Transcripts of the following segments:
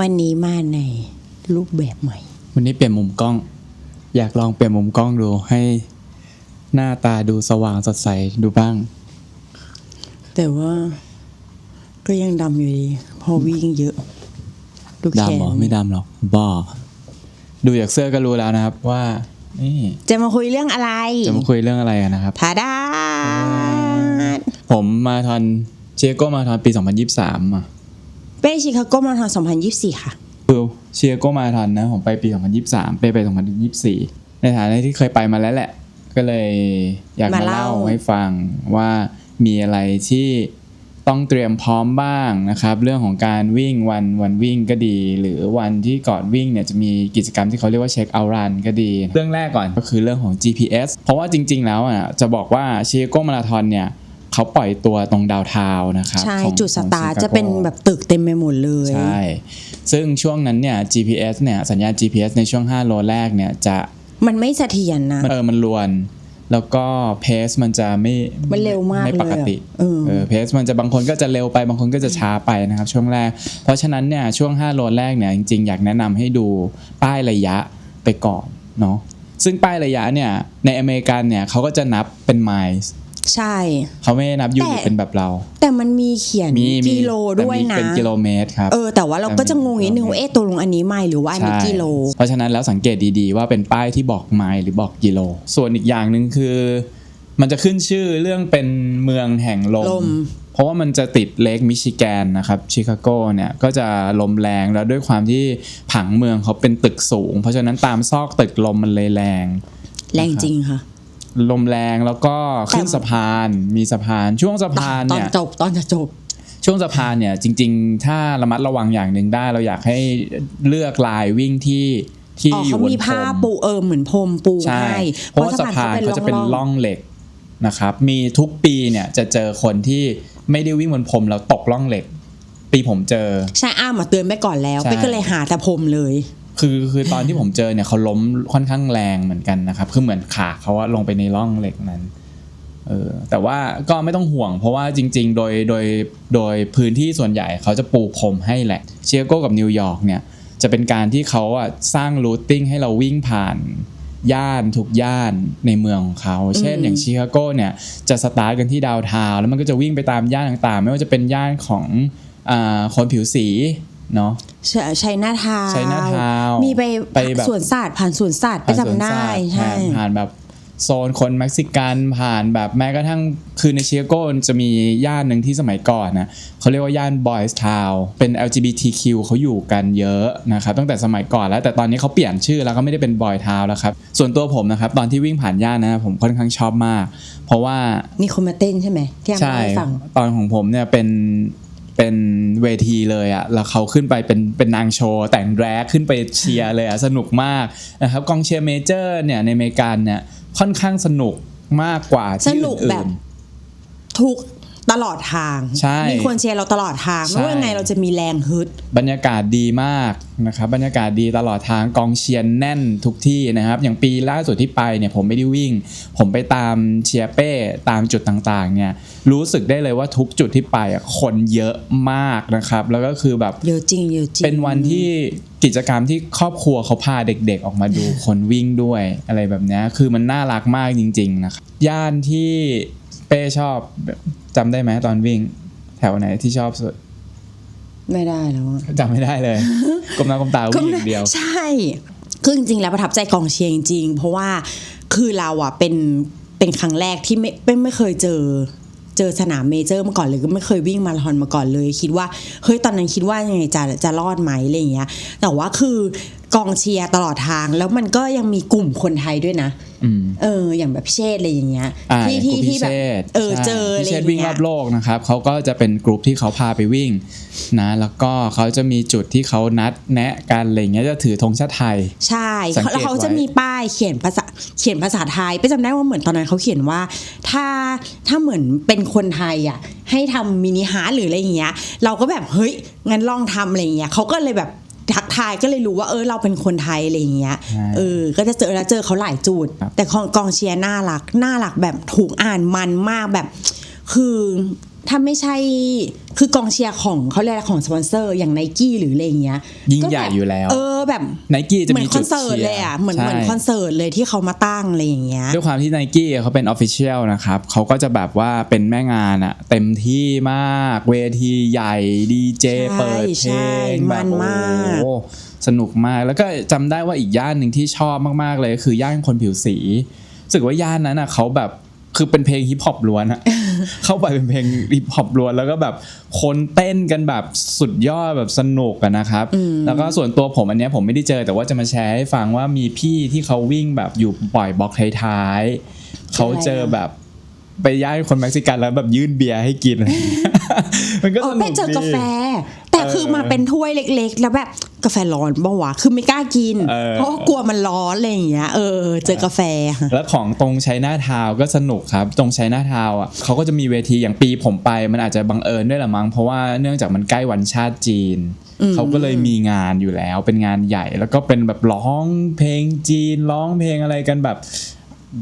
วันนี้มาในรูปแบบใหม่ วันนี้เปลี่ยนมุมกล้อง อยากลองเปลี่ยนมุมกล้องดูให้หน้าตาดูสว่างสดใสดูบ้าง แต่ว่าก็ยังดำอยู่ดีพอวิ่งเยอะดูแขดำเหรอนไม่ดำหรอกบ้าดูจากเสื้อก็รู้แล้วนะครับว่านี่จะมาคุยเรื่องอะไรจะมาคุยเรื่องอะไรกันนะครับ ทาดาผมมาทอนเชียโก้มาทอนปี 2023อะ เป้ชิคาโกมาทอน2024 ค่ะ คือเชียโกมาทอนนะผมไปปี 2023 ไปไป 2024 ในฐานะที่เคยไปมาแล้วแหละ ก็เลยอยากมามาเล่าเล่า ให้ฟังว่ามีอะไรที่ต้องเตรียมพร้อมบ้างนะครับ เรื่องของการวิ่งวันวันวิ่งก็ดี หรือวันที่ก่อนวิ่งเนี่ยจะมีกิจกรรมที่เขาเรียกว่าเช็คเอาท์รันก็ดี เรื่องแรกก่อนก็คือเรื่องของ GPS เพราะว่าจริง ๆ แล้วอะจะบอกว่าเชียโกมาราธอนเนี่ย เขาปล่อยตัวตรงดาวเทาวน์นะครับใช่ของจุดสตาร์ทของจะเป็นชิคาโกแบบตึกเต็มไปหมดเลยใช่ซึ่งช่วงนั้นเนี่ย GPS เนี่ยสัญญาณ GPS ในช่วง 5 โลแรกเนี่ยจะมันไม่เสถียรนะเออมันรวน แล้วก็เพสมันจะไม่มันเร็วมากไม่ปกติเลยอะเออเออเพสมันจะบางคนก็จะเร็วไปบางคนก็จะช้าไปนะครับ ช่วงแรก เพราะฉะนั้นเนี่ยช่วง 5 โลแรกเนี่ยจริงๆ อยากแนะนำให้ดูป้ายระยะไปก่อนเนาะซึ่งป้ายระยะเนี่ยในอเมริกันเนี่ยเขาก็จะนับเป็นไมล์ ใช่ เขาไม่ได้นับยูแต่นิตเป็นแบบเรา แต่มันมีเขียนมีมีกิโลด้วยแต่มีนะเป็นกิโลเมตรครับเออแต่ว่าเราก็จะงงนิดนึงว่าเออเอ๊ะตัวลงอันนี้ไม่หรือว่าอันนี้ใช่กิโล เพราะฉะนั้นแล้วสังเกตดีๆ ว่าเป็นป้ายที่บอกไมล์หรือบอกกิโล ส่วนอีกอย่างหนึ่งคือ มันจะขึ้นชื่อเรื่องเป็นเมืองแห่งลลมมเพราะว่ามันจะติดเลกมิชิแกนนะครับชิคาโกเนี่ยก็จะลมแรงแล้วด้วยความที่ผังเมืองเขาเป็นตึกสูง เพราะฉะนั้นตามซอกตึกลมมันเลยแรง แรงจริงค่ะ ลมแรงแล้วก็ขึ้นแต่สะพานมีสะพานช่วงสะพานตอนเนี่ยจบตอนจะจบช่วงสะพานเนี่ยจริง ๆ ถ้าระมัดระวังอย่างหนึ่งได้ เราอยากให้เลือกลายวิ่งที่ที่อ๋ออยู่เขาบนมีพรผ้ามปูเออเหมือนพรมปูใช่ให้เพราะว่าสะพานเขาจะเป็นร่องเหล็กนะครับ มีทุกปีเนี่ยจะเจอคนที่ไม่ได้วิ่งบนพรมแล้วตกร่องเหล็ก ปีผมเจอ ใช่อ้ามาเตือนไปก่อนแล้วใช่ไปก็เลยหาแต่พรมเลย คือคือตอนที่ผมเจอเนี่ยเขาล้มค่อนข้างแรงเหมือนกันนะครับ คือเหมือนขาเขาอะลงไปในร่องเหล็กนั้นเออแต่ว่าก็ไม่ต้องห่วง เพราะว่าจริง ๆ โดยโดยโดยพื้นที่ส่วนใหญ่เขาจะปูพรมให้แหละเชียโกกับนิวยอร์กเนี่ยจะเป็นการที่เขาอะสร้างรูทติ้งให้เราวิ่งผ่านย่านทุกย่านในเมืองของเขา เช่นอืมอย่างชิคาโกเนี่ยจะสตาร์ทกันที่ดาวน์ทาวน์แล้วมันก็จะวิ่งไปตามย่านต่างๆ ไม่ว่าจะเป็นย่านของอาคนผิวสี เนาะชัยนาทาว Chinatown มีไปไปแบบสวนสัตว์ผ่านสวนสัตว์ไปผ่านสวนจำได้สัตว์ใช่ผ่านผ่านแบบโซนคนเม็กซิกันผ่านแบบแม้กระทั่งคือในเชียโกจะมีย่านหนึ่งที่สมัยก่อนนะเขาเรียกว่าย่านบอยส์ทาวเป็น LGBTQ เขาอยู่กันเยอะนะครับตั้งแต่สมัยก่อนแล้วแต่ตอนนี้เขาเปลี่ยนชื่อแล้วก็ไม่ได้เป็นบอยทาวแล้วครับส่วนตัวผมนะครับตอนที่วิ่งผ่านย่านนะผมค่อนข้างชอบมาก เพราะว่ามีคนมาเต้นใช่ไหมที่อาใช่มาให้ฟังตอนของผมเนี่ยเป็น เป็นเวทีเลยอะแล้วเขาขึ้นไปเป็นเป็นนางโชว์ แต่งแดรกขึ้นไปเชียร์เลยอะสนุกมากนะครับกองเชียร์เมเจอร์เนี่ยในอเมริกันเนี่ยค่อนข้างสนุกมากกว่าสที่นุกอื่แบบนทุก ตลอดทาง ใช่ มีคนเชียร์เราตลอดทางใช่ไม่ว่ายังไงเราจะมีแรงฮึด บรรยากาศดีมากนะครับบรรยากาศดีตลอดทางกองเชียร์แน่นทุกที่นะครับ อย่างปีล่าสุดที่ไปเนี่ยผมไม่ได้วิ่ง ผมไปตามเชียร์เป้ตามจุดต่างๆ เนี่ยรู้สึกได้เลยว่าทุกจุดที่ไปอะคนเยอะมากนะครับ แล้วก็คือแบบเยอะจริงเยอะจริงเป็นวันที่กิจกรรมที่ครอบครัวเขาพาเด็กๆ ออกมาดูคนวิ่งด้วยอะไรแบบเนี้ยคือมันน่ารักมากจริง ๆ นะครับย่านที่เป้ชอบจำได้ไหมตอนวิ่ง แถวไหนที่ชอบสุด ไม่ได้แล้วอะจำไม่ได้เลยกลมหน้ากลมตาวิ่งอย่างเดียว ใช่คือจริงๆแล้วประทับใจกองเชียร์จริงๆเพราะว่าคือเราอะเป็นเป็นครั้งแรกที่ไม่ไม่ไม่เคยเจอเจอสนามเมเจอร์มาก่อนเลยก็ไม่เคยวิ่งมาราธอนมาก่อนเลย คิดว่าเฮ้ยตอนนั้นคิดว่ายังไงจะจะรอดไหมอะไรอย่างเงี้ย แต่ว่าคือ กองเชียร์ตลอดทาง แล้วมันก็ยังมีกลุ่มคนไทยด้วยนะอืมเออ อย่างแบบพี่เชษอะไรอย่างเงี้ยอ่าที่ที่กลุ่มที่พิแบเศบษเออใช่เจออะไรพิอเศษย่างวิ่งรเงี้อยบโลกนะครับเขาก็จะเป็นกลุ่มที่เขาพาไปวิ่งนะแล้วก็เขาจะมีจุดที่เขานัดแนะกันอะไรอย่างเงี้ยจะถือธงชาติไทย ใช่สังเกตแล้วเขาจะไว้มีป้ายเขียนภาษาเขียนภาษาไทยไปจำได้ว่าเหมือนตอนนั้นเขาเขียนว่า ถ้าถ้าเหมือนเป็นคนไทยอะให้ทำมินิฮาร์ทหรืออะไรอย่างเงี้ย เราก็แบบเฮ้ยงั้นลองทำอะไรอย่างเงี้ยเขาก็เลยแบบ ทักทายก็เลยรู้ว่าเออเราเป็นคนไทยอะไรอย่างเงี้ยใช่เออก็จะเจอแล้วเจอเขาหลายจุดครับแต่กองกองเชียร์น่ารักน่ารักแบบถูกอ่านมันมากแบบ คือ ถ้าไม่ใช่คือกองเชียร์ของเขาเรียกอะไรของสปอนเซอร์ อย่างไนกี้หรืออะไรอย่างเงี้ยยิ่งก็แบบใหญ่อยู่แล้ว เออแบบไนกี้จะเหมือมีนคจุอดนเสิร์ตเชียเลยอะเหมือนใช่เหมือนคอนเสิร์ตเลยที่เขามาตั้งอะไรอย่างเงี้ยด้วยความที่ไนกี้เขาเป็นออฟฟิเชียลนะครับเขาก็จะแบบว่าเป็นแม่งานอะเต็มที่มากเวทีใหญ่ดีเจใช่เปิดเพใช่ลงแบมับนมากโอ้โหสนุกมากแล้วก็จำได้ว่าอีกย่านหนึ่งที่ชอบมากๆเลยก็คือย่านคนผิวสีรู้สึกว่าย่านนั้นอะเขาแบบ คือเป็นเพลงฮิปฮอปล้วนอะเข้าไปเป็นเพลงฮิปฮอปล้วนแล้วก็แบบคนเต้นกันแบบสุดยอดแบบสนุกอะนะครับ แล้วก็ส่วนตัวผมอันเนี้ยผมไม่ได้เจอแต่ว่าจะมาแชร์ให้ฟังว่ามีพี่ที่เขาวิ่งแบบอยู่ปล่อยบล็อกท้ายๆเขาเจอแบบไปย่านคนเม็กซิกันแล้วแบบยื่นเบียร์ให้กิน มันก็เอสอนุไปกเจอดีกาแฟ แต่เออคือมาเป็นถ้วยเล็ก ๆ แล้วแบบกาแฟร้อนบ้าวะคือไม่กล้ากินเออเพราะว่ากลัวมันร้อนอะไรอย่างเงี้ยเออเจอกาแฟค่ะแล้วของตรงชัยนาทาวน์ก็สนุกครับ ตรงชัยนาทาวน์อะเขาก็จะมีเวทีอย่างปีผมไป มันอาจจะบังเอิญด้วยละมั้งเพราะว่าเนื่องจากมันใกล้วันชาติจีนเขาก็เลยมีงานอยู่แล้ว เป็นงานใหญ่แล้วก็เป็นแบบร้องเพลงจีนร้องเพลงอะไรกันแบบ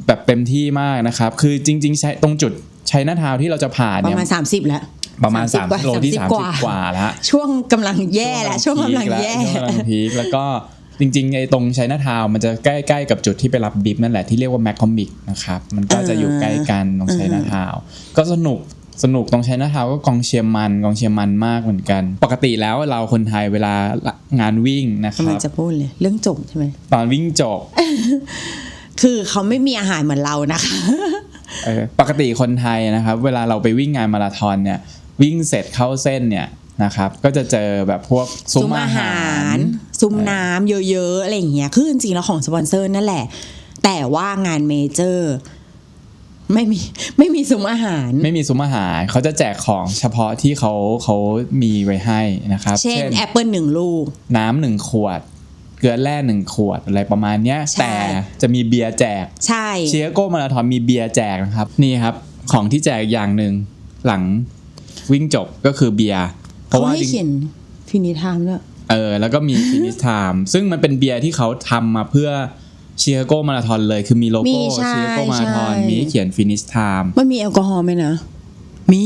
แบบเต็มที่มากนะครับ คือจริง ๆ ใช้ตรงจุดชัยนาทาวน์ที่เราจะผ่านประเนี่ยมาณ30แล้ว ประมาณ30 3กว่ากิโลที่30 30 กว่าแล้วช่วงกำลังแย่แล้วช่วงกำลังแย่ช่วงกำลังพีคแล้วก็จริงๆไอ้ตรงชัยนาทาวน์มันจะใกล้ๆกับจุดที่ไปรับบิฟนั่นแหละที่เรียกว่าแมคคอมิกนะครับมันก็จะอยู่ใกล้กันตรงชัยนาทาวน์ก็สนุกสนุกตรงชัยนาทาวน์ก็กองเชียร์มันกองเชียร์มันมากเหมือนกัน ปกติแล้วเราคนไทยเวลางานวิ่งนะคกำลัรังบจะพูดเลยเรื่องจบใช่ไหมตอนวิ่งจบคือเขาไม่มีอาหารเหมือนเรานะคะเออปกติคนไทยนะครับ เวลาเราไปวิ่งงานมาราธอนเนี่ย วิ่งเสร็จเข้าเส้นเนี่ยนะครับก็จะเจอแบบพวกซุ้มอาหาร ซุ้มน้ำเยอะๆอะไรอย่างเงี้ยคือจริงๆแล้วของสปอนเซอร์นั่นแหละ แต่ว่างานเมเจอร์ไม่มีไม่มีซุ้มอาหาร ไม่มีซุ้มอาหาร เขาจะแจกของเฉพาะที่เขาเขามีไว้ให้นะครับ เช่นแอปเปิลหนึ่งลูก น้ำหนึ่งขวด เกลือแร่หนึ่งขวดอะไรประมาณเนี้ยใช่แต่จะมีเบียร์แจก ใช่เชียโก้มาราธอนมีเบียร์แจกนะครับ นี่ครับ ของที่แจกอย่างหนึ่งหลัง วิ่งจบก็คือเบียร์เพเขาราะว่าให้จริง เขียนฟินิทามด้วย เออแล้วก็มีฟินิชไทม์ซึ่งมันเป็นเบียร์ที่เขาทำมาเพื่อเชียโก้มาราธอนเลย คือมีโลมีโก้ใช่เชียโก้มาราธอนใช่ มีให้เขียนฟินิชไทม์มันมีแอลกอฮอล์ไหมนะ มี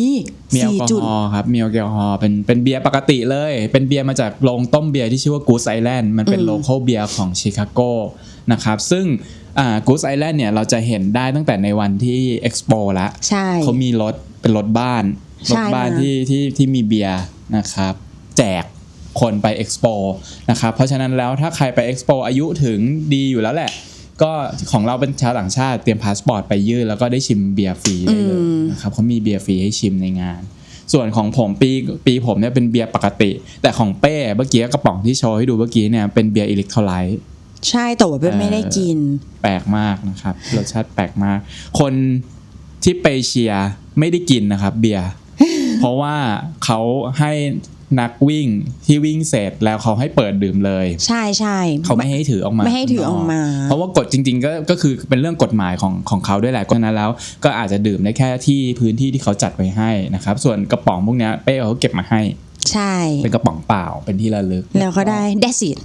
มีแอลสี่กอจุด ฮอล์ครับมีแอลกอฮอล์เป็นเป็นเบียร์ปกติเลย เป็นเบียร์มาจากโรงต้มเบียร์ที่ชื่อว่า Goose Island มันเป็นโลเคอลเบียร์ของชิคาโกนะครับซึ่งอ่า Goose Island เนี่ยเราจะเห็นได้ตั้งแต่ในวันที่ Expo ละใช่ เขามีรถเป็นรถบ้าน รใช่ถบ้านค่ะที่ที่ที่มีเบียร์นะครับ แจกคนไป Expo นะครับ เพราะฉะนั้นแล้วถ้าใครไป Expo อายุถึงดีอยู่แล้วแหละ ก็ของเราเป็นชาวต่างชาติเตรียมพาสปอร์ตไปยื่นแล้วก็ได้ชิมเบียร์ฟรีได้เลยนะครับเขามีเบียร์ฟรีให้ชิมในงานส่วนของผมปีปีผมเนี่ยเป็นเบียร์ปกติ แต่ของเป้เมื่อกี้กระป๋องที่โชว์ให้ดูเมื่อกี้เนี่ยเป็นเบียร์อิเล็กโทรไลต์ใช่แต่ว่าเป็นไม่ได้กิน แปลกมากนะครับรสชาติแปลกมาก คนที่ไปเชียร์ไม่ได้กินนะครับ เบียร์ เพราะว่าเขาให้นักวิ่งที่วิ่งเสร็จแล้วเขาให้เปิดดื่มเลย ใช่ใช่เขาไม่ให้ถือออกมา ไม่ให้ถือออกมา เพราะว่ากฎจริง ๆ ก็ก็คือเป็นเรื่องกฎหมายของของเขาด้วยแหละก็นั้นแล้ว ก็อาจจะดื่มได้แค่ที่พื้นที่ที่เขาจัดไว้ให้นะครับ ส่วนกระป๋องพวกเนี้ยเป้เขาเก็บมาให้ ใช่ เป็นกระป๋องเปล่าเป็นที่ระลึก แล้วก็ได้เดซิต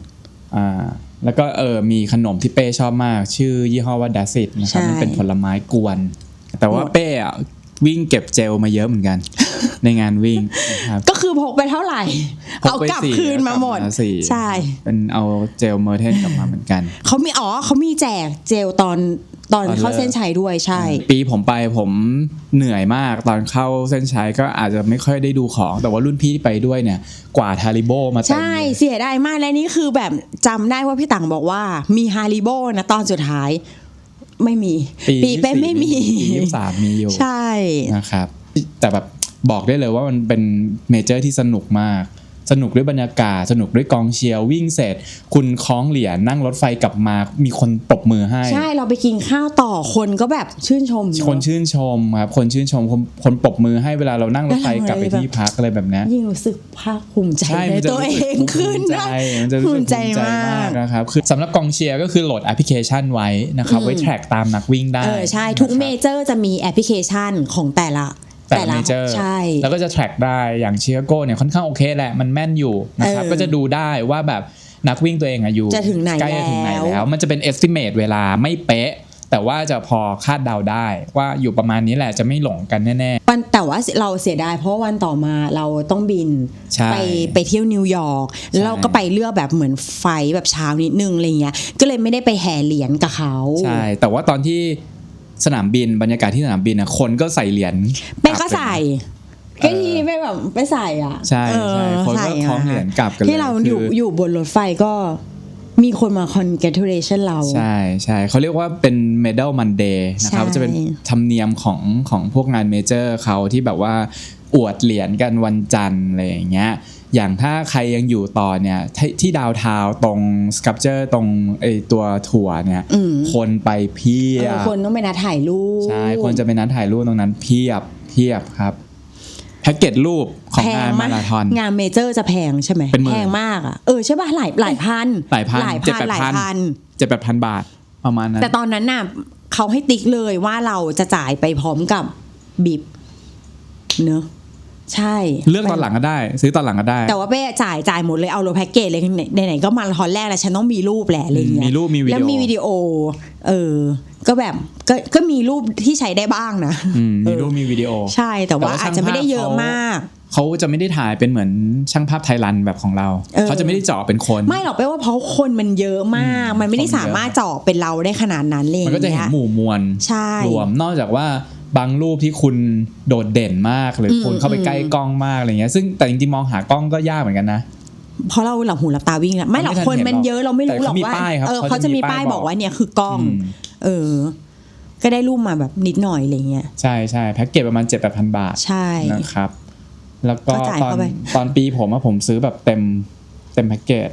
อ่าแล้วก็เออมีขนมที่เป้ชอบมาก ชื่อยี่ห้อว่าดัซิตนะครับใช่มันเป็นผลไม้กวน แต่ว่าหมดเป้อะ วิ่งเก็บเจลมาเยอะเหมือนกัน ในงานวิ่งนะครับ ก็คือพกไปเท่าไหร่พเอาไปกลับสี่คืนมาหมดกลับสี่ใช่เป็นเอาเจลเมอร์เทนกลับมาเหมือนกันเขามีอ๋อเขามีแจกเจลตอนตอนตอนเข้าเลิกเส้นชัยด้วยใช่ ปีผมไปผมเหนื่อยมากตอนเข้าเส้นชัยก็อาจจะไม่ค่อยได้ดูของ แต่ว่ารุ่นพี่ที่ไปด้วยเนี่ย กว่าทาริโบมาเต็มใช่เลยเสียดายมากและนี่คือแบบจำได้ว่าพี่ตังบอกว่ามีฮาริโบนะตอนสุดท้าย ไม่มี ปีเป้ไม่มีปียี่สิบสามมีอยู่ใช่นะครับ แต่แบบบอกได้เลยว่ามันเป็นเมเจอร์ที่สนุกมาก สนุกด้วยบรรยากาศ สนุกด้วยกองเชียร์วิ่งเสร็จ คุณคล้องเหรียญนั่งรถไฟกลับมามีคนปรบมือให้ ใช่เราไปกินข้าวต่อคนก็แบบชื่นชมเอะคนชื่นชมครับคนชื่นชมคนคนปรบมือให้เวลาเรานั่งรถไฟกลับไปที่พักอะไรแบบเนี้ยยิ่งรู้สึกภาคภูมิใจใช่ในมันจะตัวรู้เอสึกงขึ้นภูมิใจนะมันจะรู้สึกภูภูมิมิใจใจมามากกนะครับคือสำหรับกองเชียร์ก็คือโหลดแอปพลิเคชันไว้นะครับไว้แทร็กตามนักวิ่งได้เออใช่ทุกนะครับเมเจอร์จะมีแอปพลิเคชันของแต่ละ แต่ละเมเจอร์ใช่แล้วก็จะ track ได้อย่างเชียโก้เนี่ยค่อนข้างโอเคแหละ มันแม่นอยู่นะครับเออก็จะดูได้ว่าแบบนักวิ่งตัวเองอะอยู่จะถึงไหนใกล้จะถึงไหนแล้วแล้ว มันจะเป็น estimate เวลาไม่เป๊ะ แต่ว่าจะพอคาดเดาได้ ว่าอยู่ประมาณนี้แหละจะไม่หลงกันแน่วันแต่ว่าเราเสียดายเพราะว่าวันต่อมาเราต้องบินใช่ไปไปเที่ยวนิวยอร์กแล้วเราก็ไปเลือกแบบเหมือนไฟล์แบบเช้านิดนึงอะไรเงี้ยก็เลยไม่ได้ไปแห่เหรียญกับเขาๆใช่แต่ว่าตอนที่ สนามบินบรรยากาศที่สนามบินนะคนก็ใส่เหรียญเป้ก็ใส่เออก็ทีนี้ไปแบบไปใส่อะ ใช่เออใช่คนก็ใส่คล้องเหรียญกลับกันเลยที่เราอยู่คืออยู่บนรถไฟก็มีคนมา congratulation เรา ใช่ใช่เขาเรียกว่าเป็น Medal Monday นะครับใช่จะเป็นธรรมเนียมของของพวกงานเมเจอร์เขาที่แบบว่าอวดเหรียญกันวันจันทร์อะไรอย่างเงี้ย อย่างถ้าใครยังอยู่ต่อเนี่ยที่ที่ดาวทาวตรงสครับเจอร์ตรงไอตัวถั่วเนี่ยอืมคนไปเพียเออบคนต้องไปนัดถ่ายรูปใช่คนจะไปนัดถ่ายรูปตรงนั้นเพียบเพียบครับแพ็กเกจรูปของแพงางนมามาราธอนงานเมเจอร์จะแพงใช่ไหมเป็นหมื่นแพงมากอะเออใช่ป่ะหลายหลายพันหลายพันหลายเจ็ดพันแปดหลายพันพันเจ็ดแปดพันบาทประมาณนั้นแต่ตอนนั้นน่ะเขาให้ติ๊กเลยว่าเราจะจ่ายไปพร้อมกับบิบเนอะ ใช่เลือกตอนหลังก็ได้ ซื้อตอนหลังก็ได้ แต่ว่าเป้จ่ายจ่ายหมดเลยเอาโลแพ็กเกจเลยไหนๆก็มาราธอนแรกแล้วฉันต้องมีรูปแหละอะไรอย่างเงี้ยมีรูปมีวิดีโอแล้วมีวิดีโอ เออ ก็แบบก็ก็มีรูปที่ใช้ได้บ้างนะอืมมีเออรูปมีวิดีโอ ใช่แต่ว่าแต่ว่าอาจจะไม่ได้เยอะช่างภาพเขามากเขาจะไม่ได้ถ่ายเป็นเหมือนช่างภาพไทยรันแบบของเราเออเขาจะไม่ได้เจาะเป็นคน ไม่หรอกเป้ว่าเพราะคนมันเยอะมากอืมมันไม่ได้คนเยอะสามารถเจาะเป็นเราได้ขนาดนั้นเลยมันก็จะเห็นหมู่มวลใช่รวมนอกจากว่า บางรูปที่คุณโดดเด่นมากหรืออมคุณเข้าไปใกล้อืมกล้องมากอะไรเงี้ยซึ่งแต่จริงๆมองหากล้องก็ยากเหมือนกันนะเพราะเราหลับหูหลับตาวิ่งแล้วไม่หรอกไม่ทันคนมันเห็นหรอกเยอะเราไม่รู้หรอกแต่เขามีว่าป้ายครับเออเขาเขาจะจะมีมีป้ายป้ายบอกบอกว่าเนี่ยคือกล้องอืมเออ ก็ได้รูปมาแบบนิดหน่อยอะไรเงี้ยใช่ใช่แพ็กเกจประมาณ7 8 0 0 0บาทใช่นะครับ แล้วก็ก็จ่ายตอนเข้าไปตอนปีผมอะผมซื้อแบบเต็มเต็มแพ็กเกจ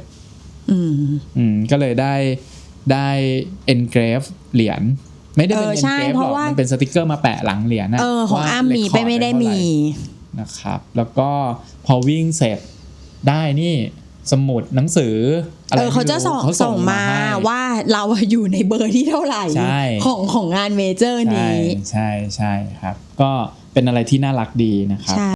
อืม อืม ก็เลยได้ได้เอนเกรฟเหรียญ ไม่ได้เป็นเออเอนใช่เกรฟเพหรอกราะว่ามัมันเป็นสติกเกอร์มาแปะหลังเหรียญนะเออของว่าอ้ามมี record ไปไม่ได้เท่าหมีร่นะครับ แล้วก็พอวิ่งเสร็จได้นี่สมุดหนังสืออะไรเออเขาจะไม่รู้ส่งเขาส่งมาให้ว่าเราอะอยู่ในเบอร์ที่เท่าไหร่ใช่ของของงานเมเจอร์ใช่นี้ ใช่ใช่ครับ ก็เป็นอะไรที่น่ารักดีนะครับใช่